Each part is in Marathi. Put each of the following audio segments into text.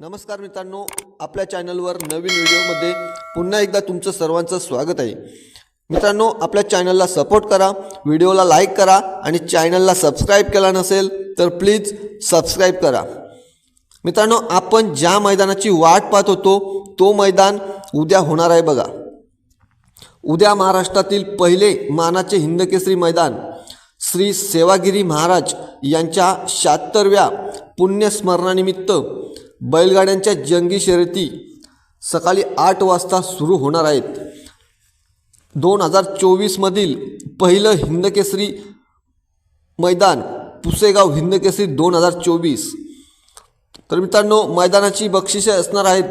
नमस्कार मित्रांनो आपल्या चॅनलवर नवीन व्हिडिओमध्ये पुन्हा एकदा तुमचं सर्वांचं स्वागत आहे. मित्रांनो आपल्या चॅनलला सपोर्ट करा व्हिडिओला लाईक करा आणि चॅनलला सबस्क्राईब केला नसेल तर प्लीज सबस्क्राईब करा. मित्रांनो आपण ज्या मैदानाची वाट पाहत होतो तो मैदान उद्या होणार आहे बघा. उद्या महाराष्ट्रातील पहिले मानाचे हिंदकेसरी मैदान श्री सेवागिरी महाराज यांच्या शहात्तरव्या पुण्यस्मरणानिमित्त बैलगाड्यांच्या जंगी शर्यती सकाळी आठ वाजता सुरू होणार आहेत. दोन हजार चोवीसमधील पहिलं हिंदकेसरी मैदान पुसेगाव हिंदकेसरी दोन हजार चोवीस. तर मित्रांनो मैदानाची बक्षिसे असणार आहेत.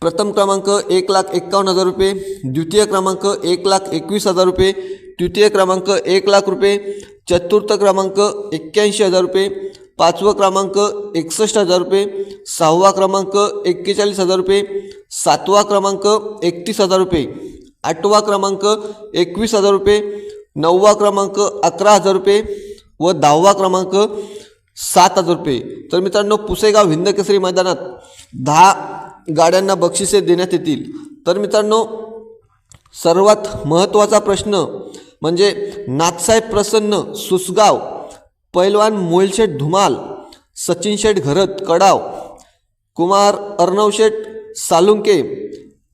प्रथम क्रमांक एक लाख एक्कावन्न हजार रुपये द्वितीय क्रमांक एक लाख एकवीस हजार रुपये तृतीय क्रमांक एक लाख रुपये चतुर्थ क्रमांक एक्क्याऐंशी हजार रुपये पाचवा क्रमांक एकसष्ट हजार रुपये सहावा क्रमांक एक्केचाळीस हजार रुपये सातवा क्रमांक एकतीस हजार रुपये आठवा क्रमांक एकवीस हजार रुपये नववा क्रमांक अकरा हजार रुपये व दहावा क्रमांक सात हजार रुपये. तर मित्रांनो पुसेगाव हिंदकेसरी मैदानात दहा गाड्यांना बक्षिसे देण्यात येतील. तर मित्रांनो सर्वात महत्त्वाचा प्रश्न म्हणजे नाथसाहेब प्रसन्न सुसगाव पैलवान मोहिलशेठ धुमाल सचिन शेठ घरत कडाव कुमार अर्णवशेठ सालुंके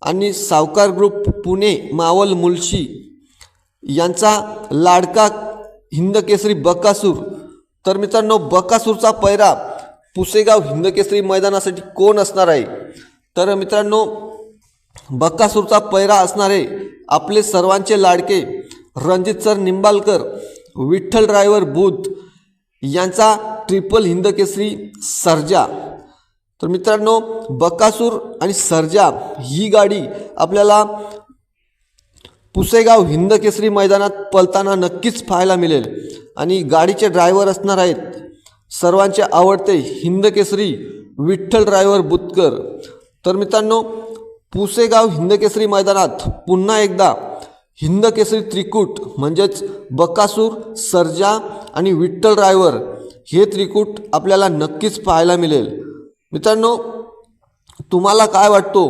आणि सावकार ग्रुप पुणे मावल मुलशी यांचा लाडका हिंदकेसरी बकासूर. तर मित्रांनो बकासूरचा पैरा पुसेगाव हिंदकेसरी मैदानासाठी कोण असणार आहे? तर मित्रांनो बक्कासूरचा पैरा असणारे आपले सर्वांचे लाडके रणजित सर निंबालकर विठ्ठल ड्रायव्हर बुध यांचा ट्रिपल हिंदकेसरी सर्जा. तर मित्रांनो बकासूर आणि सर्जा ही गाडी आपल्याला पुसेगाव हिंदकेसरी मैदानात पलताना नक्कीच पाहायला मिळेल. आणि गाडीचे ड्रायव्हर असणार आहेत सर्वांचे आवडते हिंदकेसरी विठ्ठल ड्रायव्हर बुतकर. तर मित्रांनो पुसेगाव हिंदकेसरी मैदानात पुन्हा एकदा हिंदकेसरी त्रिकूट म्हणजेच बकासूर सर्जा आणि विठ्ठल रायवर हे त्रिकूट आपल्याला नक्कीच पाहायला मिळेल. मित्रांनो तुम्हाला काय वाटतो?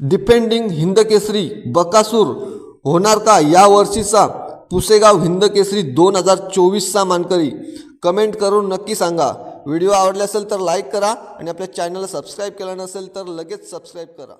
डिपेंडिंग हिंदकेसरी बकासूर होणार का? या वर्षीचा पुसेगाव हिंदकेसरी दोन हजार चोवीसचा मानकरी. कमेंट करून नक्की सांगा. व्हिडिओ आवडला असेल तर लाईक करा आणि आपल्या चॅनलला सबस्क्राईब केला नसेल तर लगेच सबस्क्राईब करा.